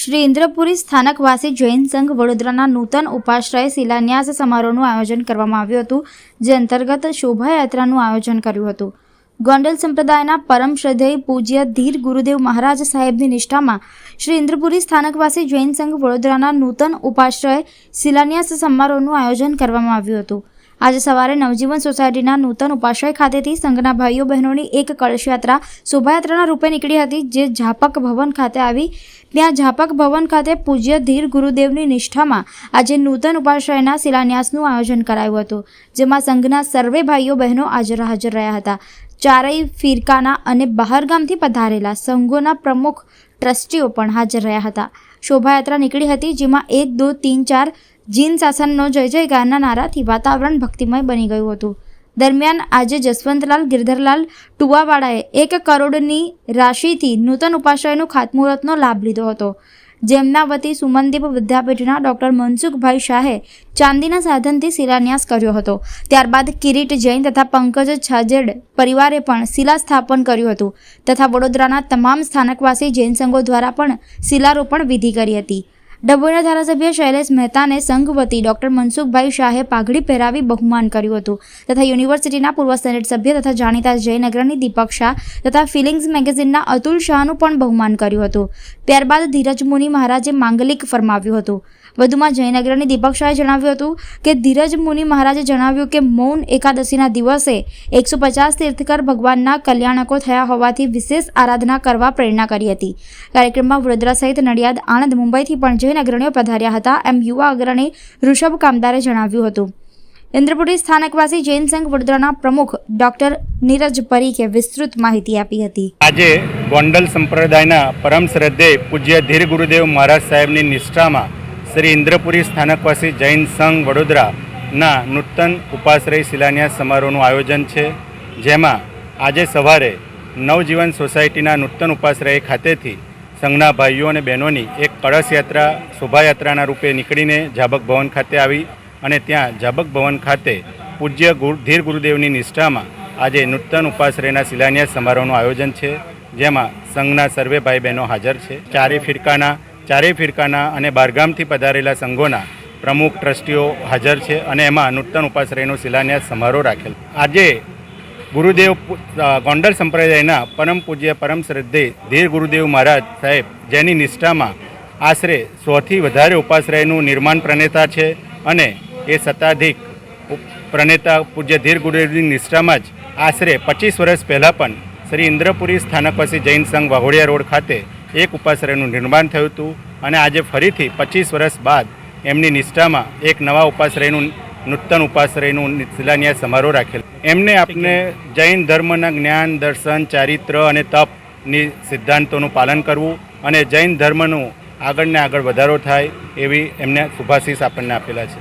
શ્રી ઇન્દ્રપુરી સ્થાનકવાસી જૈન સંઘ વડોદરાના નૂતન ઉપાશ્રય શિલાન્યાસ સમારોહનું આયોજન કરવામાં આવ્યું હતું, જે અંતર્ગત શોભાયાત્રાનું આયોજન કર્યું હતું. ગોંડલ સંપ્રદાયના પરમ શ્રદ્ધેય પૂજ્ય ધીર ગુરુદેવ મહારાજ સાહેબની નિષ્ઠામાં શ્રી ઇન્દ્રપુરી સ્થાનકવાસી જૈન સંઘ વડોદરાના નૂતન ઉપાશ્રય શિલાન્યાસ સમારોહનું આયોજન કરવામાં આવ્યું હતું. આજે સવારે નવજીવન સોસાયટીના નૂતન ઉપાશ્રય ખાતેથી સંઘના ભાઈઓ બહેનોની એક કળશયાત્રા શોભાયાત્રાના રૂપે નીકળી હતી, જે ઝાપક ભવન ખાતે આવી. ત્યાં ઝાપક ભવન ખાતે પૂજ્ય ધીર ગુરુદેવની નિષ્ઠામાં આજે નૂતન ઉપાશ્રયના શિલાન્યાસનું આયોજન કરાયું હતું, જેમાં સંઘના સર્વે ભાઈઓ બહેનો હાજર હાજર રહ્યા હતા. ચારેય ફિરકાના અને બહારગામથી પધારેલા સંઘોના પ્રમુખ ટ્રસ્ટીઓ પણ હાજર રહ્યા હતા. શોભાયાત્રા નીકળી હતી, જેમાં એક, દો, તીન, ચાર જીન શાસનનો જય જયકારના નારાથી વાતાવરણ ભક્તિમય બની ગયું હતું. દરમિયાન આજે જસવંતલાલ, ગિરધરલાલ ટુવાવાળાએ એક કરોડની રાશિથી નૂતન ઉપાશ્રયનું ખાતમુહૂર્તનો લાભ લીધો હતો. જેમના વતી સુમનદીપ વિદ્યાપીઠના ડોક્ટર મનસુખભાઈ શાહે ચાંદીના સાધનથી શિલાન્યાસ કર્યો હતો. ત્યારબાદ કિરીટ જૈન તથા પંકજ છાજેડ પરિવારે પણ શિલા સ્થાપન કર્યું હતું તથા વડોદરાના તમામ સ્થાનકવાસી જૈન સંઘો દ્વારા પણ શિલારોપણ વિધિ કરી હતી. ડભોઈના ધારાસભ્ય શૈલેષ મહેતાને સંઘ વતી ડોક્ટર મનસુખભાઈ શાહે પાઘડી પહેરાવી બહુમાન કર્યું હતું તથા યુનિવર્સિટીના પૂર્વ સેનેટ સભ્ય તથા જાણીતા જયનગરની દીપક શાહ તથા ફિલિંગ્સ મેગેઝિનના અતુલ શાહનું પણ બહુમાન કર્યું હતું. ત્યારબાદ ધીરજ મુનિ મહારાજે માંગલિક ફરમાવ્યું હતું. વધુમાં જયનગરની દીપક શાહે જણાવ્યું હતું કે ધીરજ મુનિ મહારાજે જણાવ્યું કે મૌન એકાદશીના દિવસે એકસો પચાસ તીર્થકર ભગવાનના કલ્યાણકો થયા હોવાથી વિશેષ આરાધના કરવા પ્રેરણા કરી હતી. કાર્યક્રમમાં વડોદરા સહિત નડિયાદ, આણંદ, મુંબઈથી પણ જૈન અગ્રણીઓ પધાર્યા હતા એમ યુવા અગ્રણી ઋષભ કામદારે જણાવ્યું હતું. ઇન્દ્રપુરી સ્થાનકવાસી જૈન સંઘ વડોદરાના પ્રમુખ ડોક્ટર નીરજ પરીખે વિસ્તૃત માહિતી આપી હતી. આજે ગોંડલ સંપ્રદાયના પરમ શ્રદ્ધે પૂજ્ય ધીર ગુરુદેવ મહારાજ સાહેબની નિષ્ઠામાં શ્રી ઇન્દ્રપુરી સ્થાનકવાસી જૈન સંઘ વડોદરાના નૂતન ઉપાશ્રય શિલાન્યાસ સમારોહનું આયોજન છે, જેમાં આજે સવારે નવજીવન સોસાયટીના નૂતન ઉપાશ્રય ખાતેથી સંઘના ભાઈઓ અને બહેનોની એક કળશ યાત્રા શોભાયાત્રાના રૂપે નીકળીને જાબક ભવન ખાતે આવી અને ત્યાં જાબક ભવન ખાતે પૂજ્ય ગુરુ, ધીર ગુરુદેવની નિષ્ઠામાં આજે નૂતન ઉપાશ્રયના શિલાન્યાસ સમારોહનું આયોજન છે, જેમાં સંઘના સર્વે ભાઈ બહેનો હાજર છે. ચારે ફિરકાના ચારેય ફિરકાના અને બારગામથી પધારેલા સંઘોના પ્રમુખ ટ્રસ્ટીઓ હાજર છે અને એમાં નૂતન ઉપાશ્રયનો શિલાન્યાસ સમારોહ રાખેલ. આજે ગુરુદેવ ગોંડલ સંપ્રદાયના પરમ પૂજ્ય પરમ શ્રદ્ધે ધીર ગુરુદેવ મહારાજ સાહેબ જેની નિષ્ઠામાં આશરે સોથી વધારે ઉપાશ્રયનું નિર્માણ પ્રણેતા છે અને એ શતાધિક પ્રણેતા પૂજ્ય ધીર ગુરુદેવની નિષ્ઠામાં જ આશરે પચીસ વર્ષ પહેલાં પણ શ્રી ઇન્દ્રપુરી સ્થાનકવાસી જૈન સંઘ વાઘોડિયા રોડ ખાતે એક ઉપાશ્રયનું નિર્માણ થયું હતું અને આજે ફરીથી પચીસ વર્ષ બાદ એમની નિષ્ઠામાં એક નવા ઉપાશ્રયનું નૂતન ઉપાશ્રયનું શિલાન્યાસ સમારોહ રાખેલ. એમને આપણે જૈન ધર્મના જ્ઞાન, દર્શન, ચારિત્ર અને તપની સિદ્ધાંતોનું પાલન કરવું અને જૈન ધર્મનું આગળને આગળ વધારો થાય એવી એમને શુભાશીષ આપણને આપેલા છે.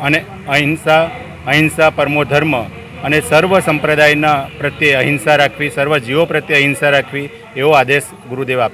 અને અહિંસા અહિંસા પરમો ધર્મ અને સર્વ સંપ્રદાયના પ્રત્યે અહિંસા રાખવી, સર્વ જીવો પ્રત્યે અહિંસા રાખવી એવો આદેશ ગુરુદેવ આપે